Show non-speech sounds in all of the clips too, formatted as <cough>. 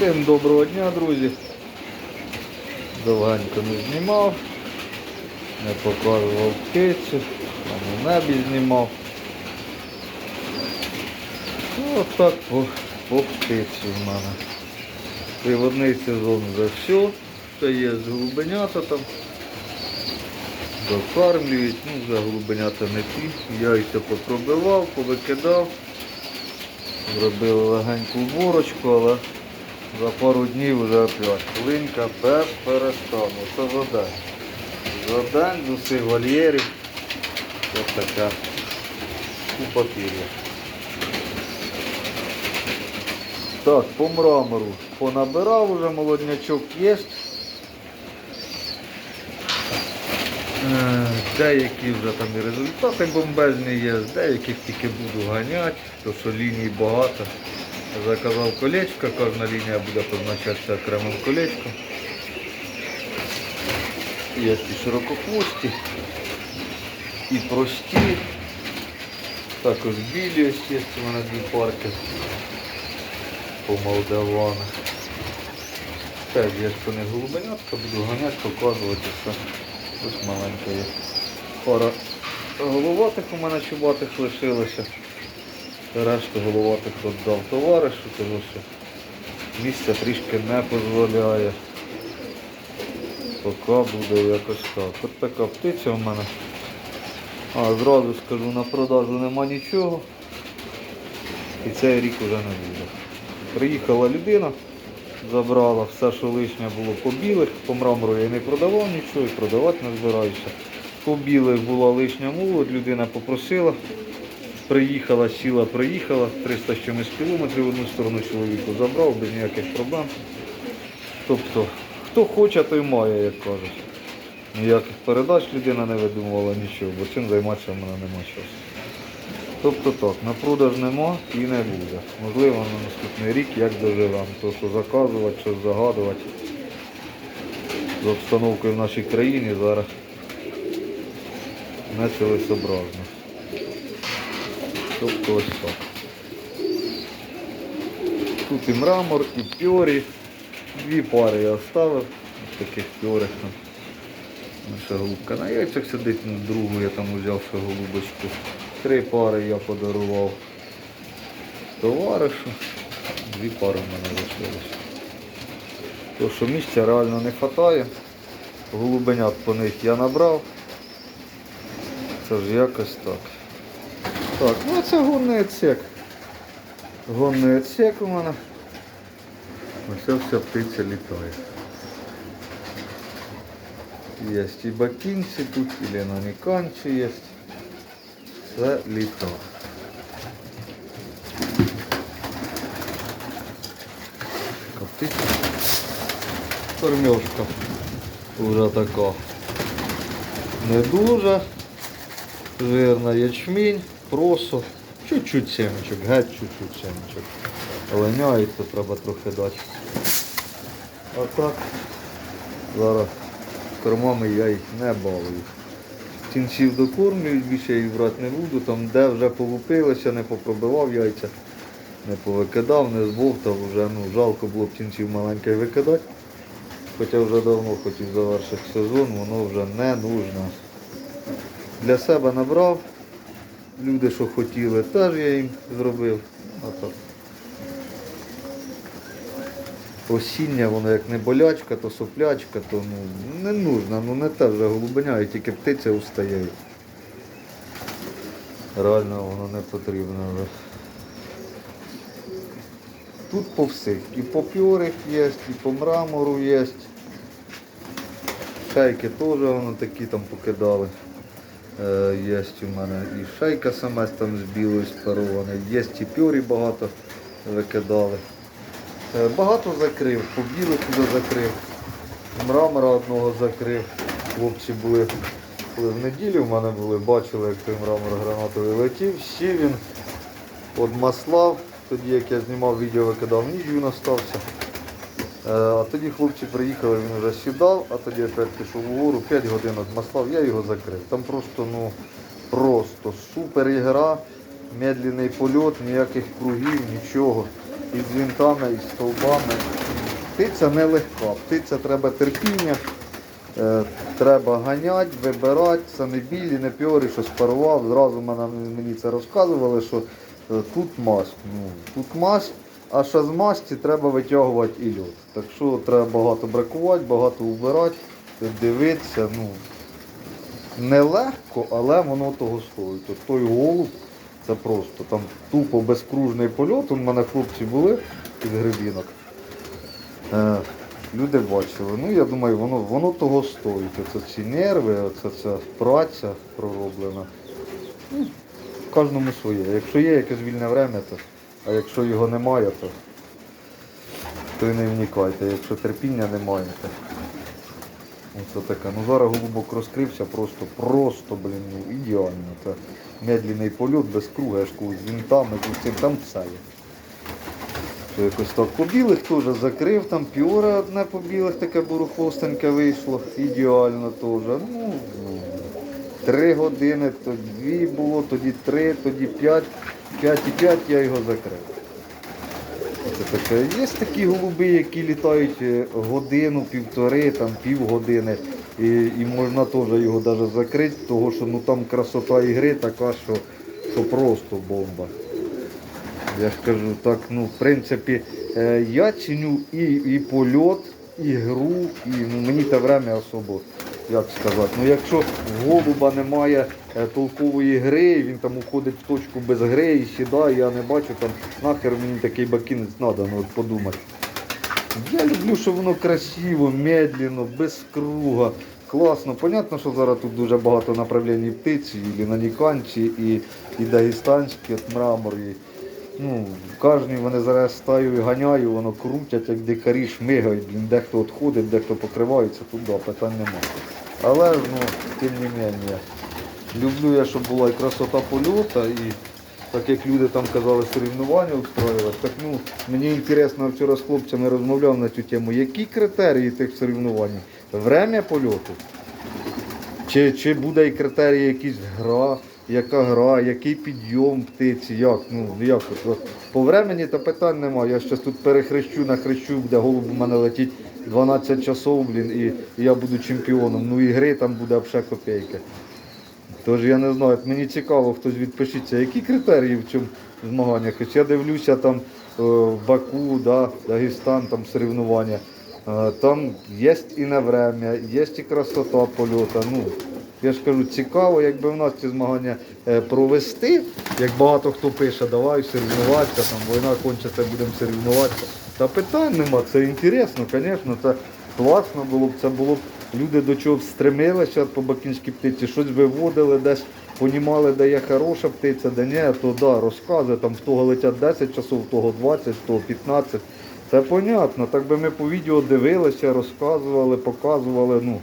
Всім доброго дня, друзі. Довгенько не знімав, не показував птицю, там у небі знімав. Ну, отак по, по птиці в мене. Приводний сезон вже все. Ще є з голубенята там. Докармлюють, ну вже голубенята не ті. Яйця попробивав, повикидав. Зробили легеньку уборочку, але за пару днів вже опять. Линька без перестану. Це за день. За день з усіх вольєрів. Ось така купатір'я. Так, по мрамору понабирав уже, молоднячок є. Е, Деякі вже там і результати бомбезні є, деяких тільки буду ганяти, тому що ліній багато. Заказав колечко, кожна лінія буде позначатися окремим колечком. Є і широкохвості, і прості. Також білі ось є, у мене дві парки по Молдавана. Теж є що не голубенятка, буду ганяти, показувати все. Ось маленька є. Пара головатих у мене чубатих лишилося. Решту головатих віддав товаришу, тому що місця трішки не дозволяє. Поки буде якось так. От така птиця у мене. А, зразу скажу, на продажу нема нічого. І цей рік вже не буде. Приїхала людина, забрала все, що лишнє було по білих, по мрамору я не продавав нічого і продавати не збираюся. По білих була лишня молодь, людина попросила. Приїхала, сіла, приїхала, 300 чимось кілометрів в одну сторону чоловіку забрав без ніяких проблем. Тобто, хто хоче, той має, як кажуть. Ніяких передач людина не видумувала нічого, бо цим займатися в мене нема часу. Тобто так, на продаж нема і не буде. Можливо, на наступний рік як доживемо. То, що заказувати, щось загадувати. З обстановкою в нашій країні зараз не цілесообразно. Тобто ось так. Тут і мрамор, і пьорі. Дві пари я оставив. Ось таких пьорих там. Наша голубка на яйцях сидить, ну, другу я там взяв ще голубочку. Три пари я подарував товаришу. Дві пари в мене лишилися. То що місця реально не вистачає. Голубенят по них я набрав. Це ж якось так. Так, ну це гонний отсек. Гонний отсек у мене. Ось вся птиця літає. Є і бакінці тут, і леноніканці є. Це літо. Птиця. Кормежка вже така. Не дуже жирна ячмінь, просо, чуть-чуть семечок, геть чуть-чуть семечок. Линяється, треба трохи дати. А так, зараз кормами я їх не балую. Кінців докормлюють, більше їх брати не буду, там де вже полупилося, не попробивав яйця, не повикидав, не збовтав, вже ну, жалко було б кінців маленьких викидати. Хоча вже давно хотів завершити сезон, воно вже не нужно. Для себе набрав, люди, що хотіли, теж я їм зробив. Осіння, воно як не болячка, то соплячка, то ну, не нужно, ну не те вже голубеня, і тільки птиця устає. Реально воно не потрібно вже. Тут по всіх. І по пьорих є, і по мрамору є. Шейки теж воно такі там покидали. Е, є у мене і шейка сама там з білої спарованої, є і пьорі багато викидали. Е, Багато закрив, по білих вже закрив, мрамора одного закрив. Хлопці були, коли в неділю в мене були, бачили, як той мрамор гранатовий летів, сів він, одмаслав, тоді як я знімав відео, викидав, ніч він остався. Е, А тоді хлопці приїхали, він вже сідав, а тоді опять пішов угору, 5 годин одмаслав, я його закрив. Там просто, ну, просто супер ігра, медленний польот, ніяких кругів, нічого. І з винтами, і з стовбами, птиця нелегка, птиця треба терпіння, е, треба ганяти, вибирати, це не білі, не піорі, що спарував. Зразу мені це розказували, що е, тут масть. Ну, тут масть, а ще з масті треба витягувати і льот. Так що треба багато бракувати, багато вбирати, дивитися. Ну, нелегко, але воно того стоїть. От той голуб, це просто там тупо безкружний польот. У мене хлопці були під грибінок. Е, люди бачили. Ну я думаю, воно, воно того стоїть. Оце ці нерви, оце ця праця пророблена. Ну, кожному своє. Якщо є якесь вільне время, то, а якщо його немає, то, то і не вникайте. Якщо терпіння немає, то Оце таке. Ну зараз голубок розкрився просто, просто, блін, ну ідеально. Це медленний польот без круга, я ж кажу, з вінтами, усім, там все є. Що якось так по теж закрив, там піора одне по білих, таке бурухвостеньке вийшло. Ідеально теж. Ну, ну, три години, то дві було, тоді три, тоді п'ять. П'ять і п'ять я його закрив. Це таке. Є такі голуби, які літають е, годину, півтори, там півгодини. І, і можна теж його навіть закрити, тому що ну, там красота ігри така, що, що просто бомба. Я ж кажу, так, ну, в принципі, е, я ціню і, і польот, і гру, і ну, мені те время особо, як сказати. Ну, якщо в голуба немає е, толкової гри, він там уходить в точку без гри і сідає, я не бачу там, нахер мені такий бакінець треба, ну от подумати. Я люблю, що воно красиво, медленно, без круга. Класно. Понятно, що зараз тут дуже багато направлень птиці, і на Ніканчі, і, і дагестанські, от мрамор. І, ну, кожні вони зараз стаю і ганяю, воно крутять, як дикарі, шмигають, блін, дехто відходить, дехто покривається, туди питань немає. Але ну, тим не менше, люблю я, щоб була і красота польота, і так як люди там казали, соревнування устроювати, так ну, мені інтересно, вчора з хлопцями розмовляв на цю тему, які критерії тих соревнувань? Время польоту? Чи, чи буде і критерії якісь гра, яка гра, який підйом птиці, як? Ну, як от. По времені то питань немає. Я зараз тут перехрещу, нахрещу, буде голуб у мене летіть 12 часов, блін, і, я буду чемпіоном. Ну і гри там буде взагалі копійки. Тож я не знаю, мені цікаво, хтось відпишіться, які критерії в цьому змаганнях. Хоч я дивлюся там е, Баку, да, Дагестан, там соревнування. Е, Там є і на время, є і красота польоту. Ну, я ж кажу, цікаво, якби в нас ці змагання е, провести, як багато хто пише, давай соревнуватися, там війна кончиться, будемо соревнуватися. Та питань нема, це інтересно, звісно, це класно було б, це було б люди до чого б стремилися по бакінській птиці, щось виводили десь, понімали, де є хороша птиця, де ні, то да, розкази, там в того летять 10 часов, в того 20, в того 15. Це понятно, так би ми по відео дивилися, розказували, показували, ну.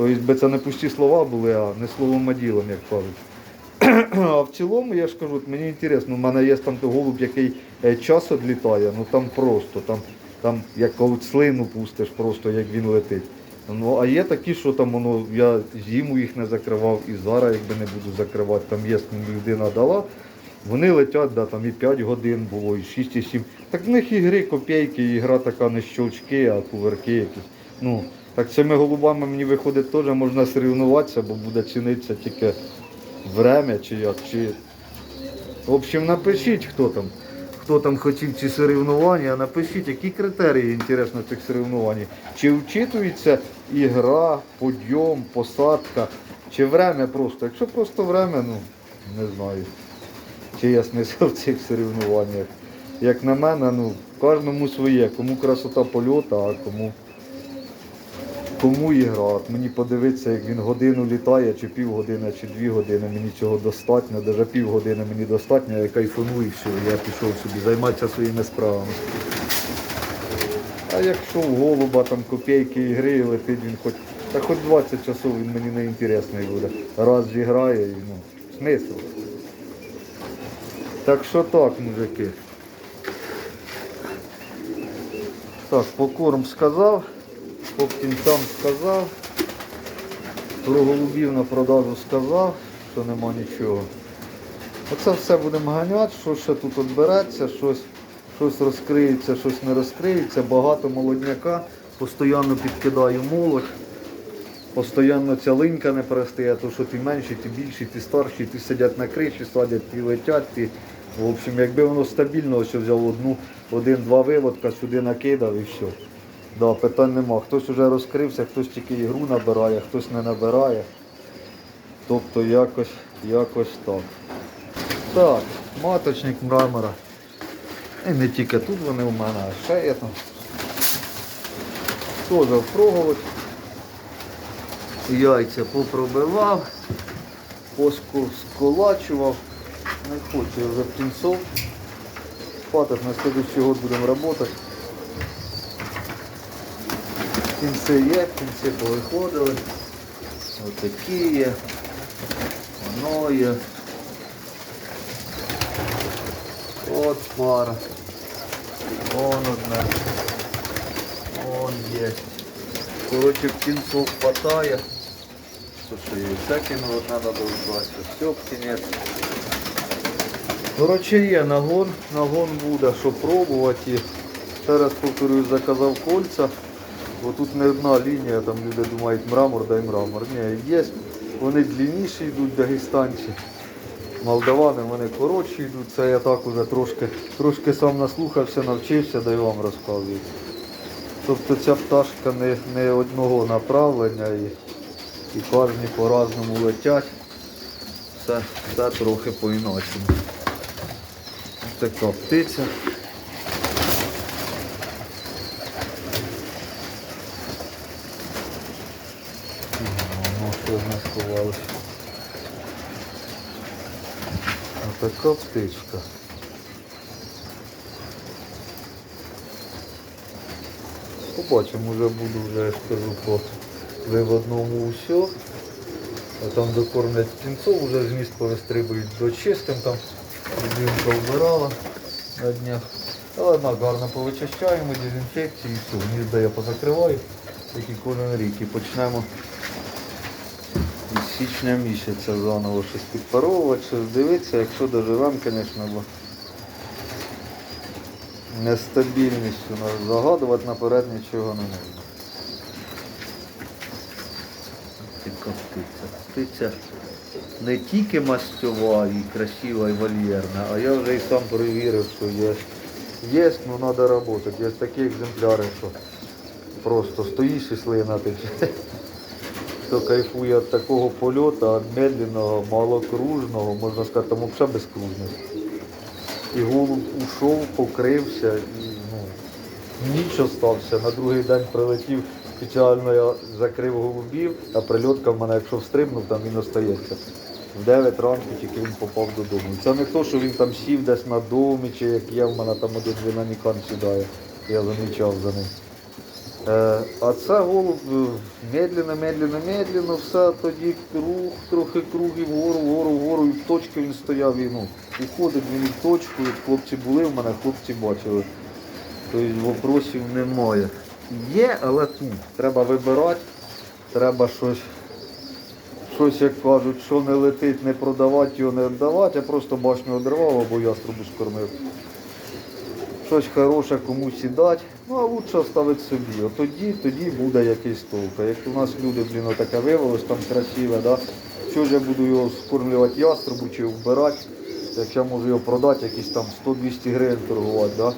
Тобто би це не пусті слова були, а не словом, а ділом, як кажуть. <clears throat> А в цілому, я ж кажу, мені інтересно, у мене є там той голуб, який е, час відлітає, ну там просто, там, там як коли слину пустиш, просто як він летить. Ну, а є такі, що там воно, я зиму їх не закривав і зараз якби не буду закривати, там є людина дала. Вони летять, да, там і 5 годин було, і 6, і 7. Так в них ігри копійки, і гра така не щелчки, а кувырки якісь. Ну, так цими голубами мені виходить теж можна соревнуватися, бо буде цінитися тільки время чи як. Чи... В общем, напишіть, хто там. Хто там хотів ці соревнування, напишіть, які критерії інтересно цих соревнувань. Чи вчитується ігра, подйом, посадка, чи время просто. Якщо просто время, ну не знаю. Чи є смисл в цих соревнуваннях. Як на мене, ну, кожному своє, кому красота польота, а кому, кому ігра. От Мені подивитися, як він годину літає, чи півгодини, чи дві години, мені цього достатньо, навіть півгодини мені достатньо, я кайфаную і все, я пішов собі займатися своїми справами. А якщо в голуба там копійки ігри летить, він хоч, та хоч 20 часов він мені не інтересний буде. Раз зіграє і ну, смисл. Так що так, мужики. Так, по корм сказав, по птінцям сказав, про голубів на продажу сказав, що нема нічого. Оце все будемо ганяти, що ще тут відбереться, щось, Щось розкриється, щось не розкриється. Багато молодняка. Постійно підкидаю молодь. Постоянно ця линька не перестає, то що ті менші, ті більші, ті старші, ті сидять на криші, садять, ті летять, ті. В общем, якби воно стабільно ось взяв одну, один-два виводка, сюди накидав і все. Да, питань нема. Хтось вже розкрився, хтось тільки ігру набирає, хтось не набирає. Тобто якось, якось так. Так, маточник мрамора. І не тільки тут вони у мене, а ще є там. Теж впробувати. Яйця попробивав, посколачував. Не хочу вже птенцов. Хватит, на следующий год будемо працювати. Кінці є, кінці повиходили. Отакі є. Воно є. От пара. Вон одна. Вон є. Короче, птенцов хватає. Що що є? Все кинуло, треба довбати. Все, птенець. Короче, є нагон, нагон буде, що пробувати. Ще раз повторюю, заказав кольця. Бо тут не одна лінія, там люди думають мрамор, дай мрамор. Ні, є. Вони длинніші йдуть дагестанці. Молдавани вони коротші йдуть. Це я так уже трошки, трошки сам наслухався, навчився, да й вам розказую. Тобто ця пташка не, не одного направлення і, і кожні по-разному летять. Все, все трохи по-інакшому. Така птиця. Ну, що в нас сховалося. Отака птичка. Побачимо, вже буду, вже я скажу по виводному усьо. А там докормлять птенцов, вже з міст повистрибують до чистим там. Людинка вбирала на днях. Але однак гарно повичищаємо, дезінфекції і все. Гнізда я позакриваю, як і кожен рік. І почнемо січня місяця заново щось підпаровувати, щось дивитися, якщо доживемо, звісно, бо нестабільністю нас загадувати наперед нічого не можна. Така птиця. Птиця не тільки мастьова і красива і вольєрна, а я вже і сам перевірив, що є. Є, ну треба працювати. Є такі екземпляри, що просто стоїш і слина тече. Хто кайфує від такого польоту, від медленного, малокружного, можна сказати, там взагалі безкружний. І голуб ушов, покрився і ну, ніч остався. На другий день прилетів, спеціально я закрив голубів, а прильотка в мене, якщо встрибнув, там він остається. В 9 ранку тільки він попав додому. Це не то, що він там сів десь на домі, чи як є, в мене там один винанікан сідає. Я замічав за ним. Е, а це голуб е, медленно, медленно, медленно, все тоді круг, трохи кругів, вгору, вгору, вгору, і в точці він стояв і ну, уходить він в точку, хлопці були в мене, хлопці бачили. Тобто вопросів немає. Є, але тут треба вибирати, треба щось, щось, як кажуть, що не летить, не продавати, його не віддавати, а просто башню одривав або яструбу скормив щось хороше комусь і дати, ну а лучше оставити собі. От тоді, тоді буде якийсь толк. Як у нас люди, блін, отаке виявилось там красиве, да? що ж я буду його скормлювати яструбу чи вбирати, як я можу його продати, якісь там 100-200 гривень торгувати. Да?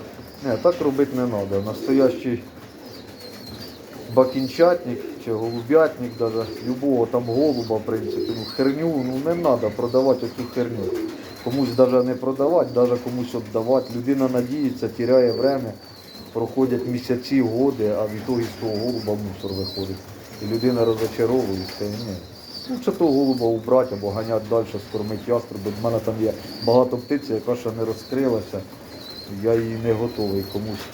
Не, так робити не треба. Настоящий бакінчатник чи голубятник, даже, любого там голуба, в принципі, ну херню, ну не треба продавати цю херню. Комусь навіть не продавати, навіть комусь віддавати. Людина надіється, тіряє время, проходять місяці, годи, а в ітогі з того голуба мусор виходить. І людина розочаровується. і Ні. Лучше того голуба убрати або ганяти далі, скормити яструби. В мене там є багато птиці, яка ще не розкрилася. Я її не готовий комусь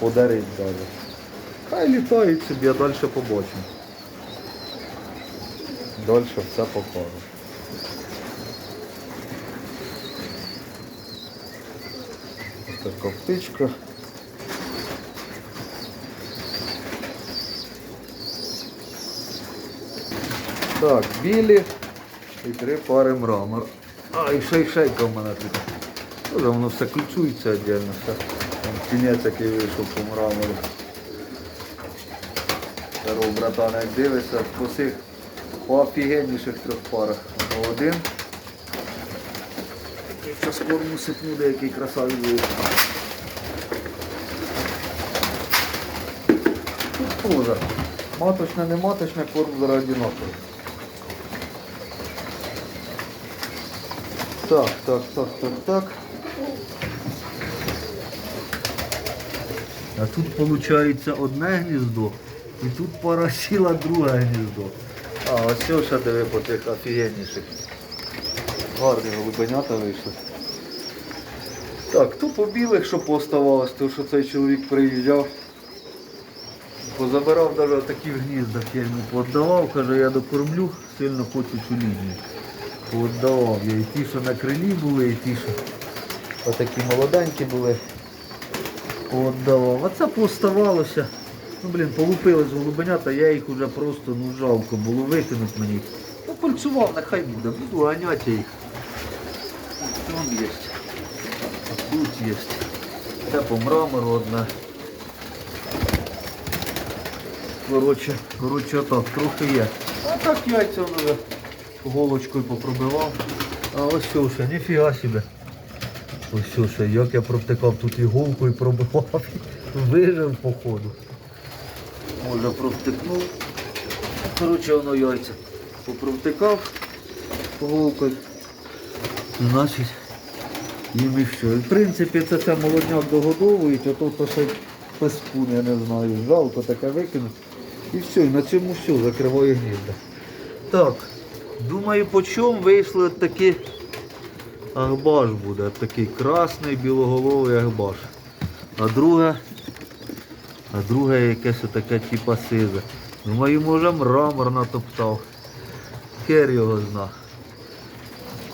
подарити далі. Хай літають собі, а далі побачимо. Далі все покажу. Така птичка. Так, білі і три пари мрамор. А, і ще й шейка в мене тут. Тоже воно все ключується віддільно. Там Окунець, який вийшов по мрамору. Здорово, братан, як дивишся, по цих офігенніших трьох парах. Воно один. Зараз корму сипну, деякий красавець вийшов. Тут поза. Маточне, не маточне, корм зараз одинаковий. Так, так, так, так, так. А тут виходить одне гніздо, і тут пара сіла друге гніздо. А, ось цього ще диви по тих офігенніших. Гарні голубенята вийшли. Так, то по білих, що поставалось, то що цей чоловік приїжджав. Позабирав навіть такі в гніздах, я йому пооддавав, каже, я докормлю, сильно хочу цю лінію. Пооддавав я і ті, що на крилі були, і ті, що отакі молоденькі були. Пооддавав. А це поставалося. Ну, блін, з голубенята, я їх уже просто ну, жалко було викинути мені. Ну, пальцював, нехай буде, буду ганяти їх. Там є. Тут є. Це по мрамору одна. Коротше, коротше, отак, трохи є. А так яйця вже голочкою попробивав. А ось що ще, ніфіга собі. Ось що ще, як я провтикав тут іголкою пробивав. Вижив походу. Може провтикнув. Коротше, воно яйця попровтикав голкою. Значить, їм і що. В принципі, це це молодняк догодовують, а то, то ще пескун, я не знаю. Жалко таке викинути. І все, на цьому все, закриваю гнізда. Так, думаю, по чому вийшли от агбаш буде. Такий красний білоголовий агбаш. А друге, а друге якесь таке типа сизе. Думаю, може мрамор натоптав. Хер його зна.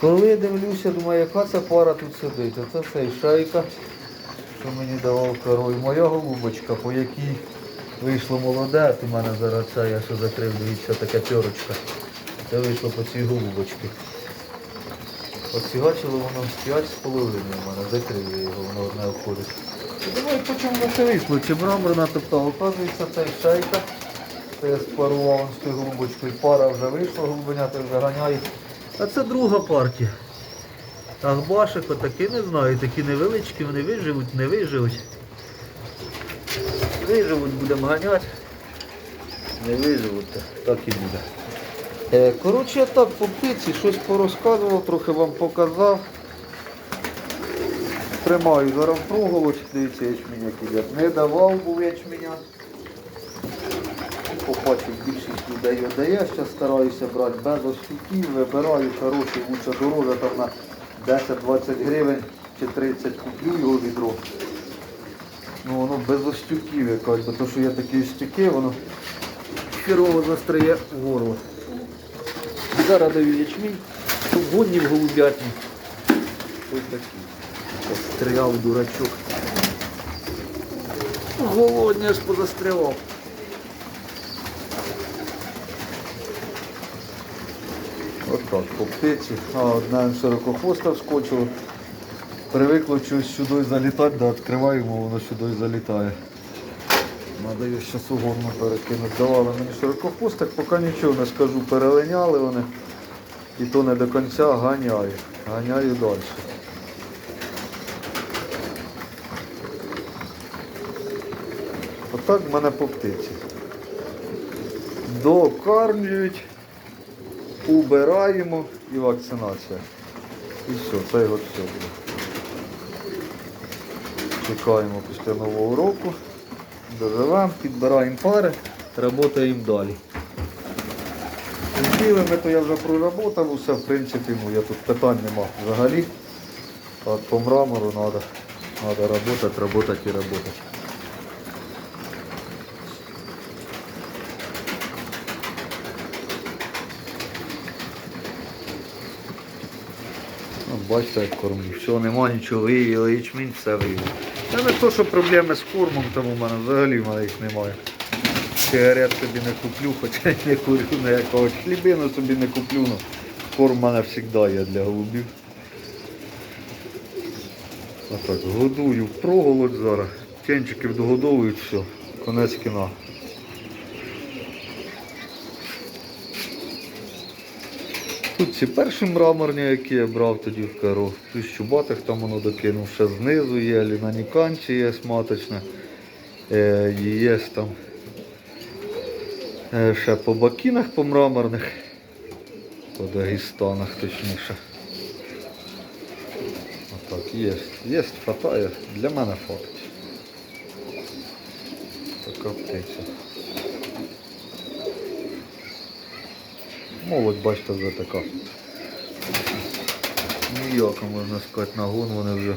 Коли дивлюся, думаю, яка ця пара тут сидить. Оце цей шейка, що мені давав король. Моя голубочка, по якій вийшло молоде, от у мене зараз це, я ще закрив, дивіться, така пьорочка. Це вийшло по цій голубочці. Оцігачило воно 5 з половиною в мене, закрив я його, воно одне обходить. Думаю, по чому ще вийшло? Чи мрамор натоптав? Оказується, цей шейка. Це я спарував з тою голубочкою. Пара вже вийшла, голубенята вже ганяють. А це друга партія. Ахбашик отакі, не знаю, такі невеличкі, вони виживуть, не виживуть. Виживуть, будемо ганяти. Не виживуть, так і буде. Е, Коротше, я так по птиці щось порозказував, трохи вам показав. Тримаю зараз проголодь, дивіться, ячменяк іде. Не давав був ячменя. Побачив, більшість людей його дає, ще стараюся брати без остюків, вибираю хороший, лучше дороже, там на 10-20 гривень чи 30 куплю його відро. Ну воно без остюків якось, бо то, що є такі остюки, воно херово застряє в горло. Зараз даю ячмінь, щоб годні в голубятні. Ось такий. Застряв дурачок. Голодний аж позастрявав. От так, по птиці. А одна широкохвоста вскочила. Привикло щось сюди залітати, да, відкриваємо, воно сюди залітає. Надо її ще сугорно перекинути. Давали мені широкохвосток, поки нічого не скажу, перелиняли вони. І то не до кінця ганяю. Ганяю далі. Отак в мене по птиці. Докармлюють, убираємо і вакцинація. І все, це от все буде. Чекаємо після нового року, доживемо, підбираємо пари, працюємо далі. Білими то я вже проработав, усе в принципі, ну, я тут питань нема взагалі. А по мрамору треба надо работать, работать і. Ну, Бачите, як кормлю. Все, нема нічого, виявили ячмінь, все виявили. Це не то, що проблеми з кормом, тому в мене взагалі в мене їх немає. Сигарет собі не куплю, хоча не курю ніякого. Хлібину собі не куплю, але корм в мене завжди є для голубів. Отак, годую проголодь зараз. Кенчиків догодовують, все, конець кіна. Ці перші мраморні, які я брав тоді в Кару. Плюс чубатих там воно докинув ще знизу є, лінаніканчі є маточне. Е, є там е, ще по бакінах по мраморних. По Дагестанах точніше. Отак, є. Є, хватає. Для мене факт. Така птиця. Молодь, бачите, вже така. Ніяка, можна сказати, нагон вони вже.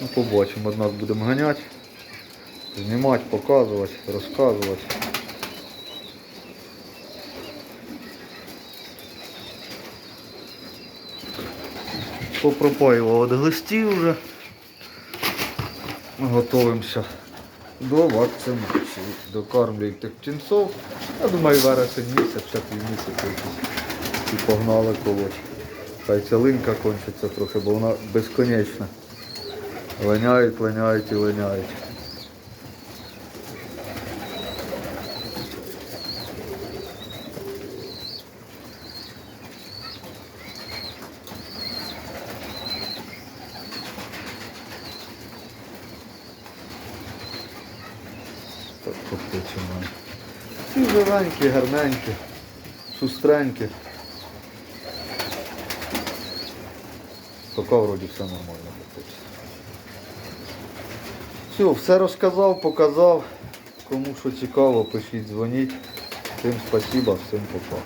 Ну, побачимо, однак будемо ганяти, знімати, показувати, розказувати. Попропаював від глистів вже. Ми готуємося до вакцинації. Докармлюю тих птенців. Я думаю, вересень місяць, ще півмісяця. І погнали колоть. Хай ця линька кончиться трохи, бо вона безконечна. Линяють, линяють і линяють. Так поптичі в мене. Живенькі, гарненькі, шустренькі. Поки вроді все нормально. Все, все розказав, показав. Кому що цікаво, пишіть, дзвоніть. Всім спасіба, всім пока.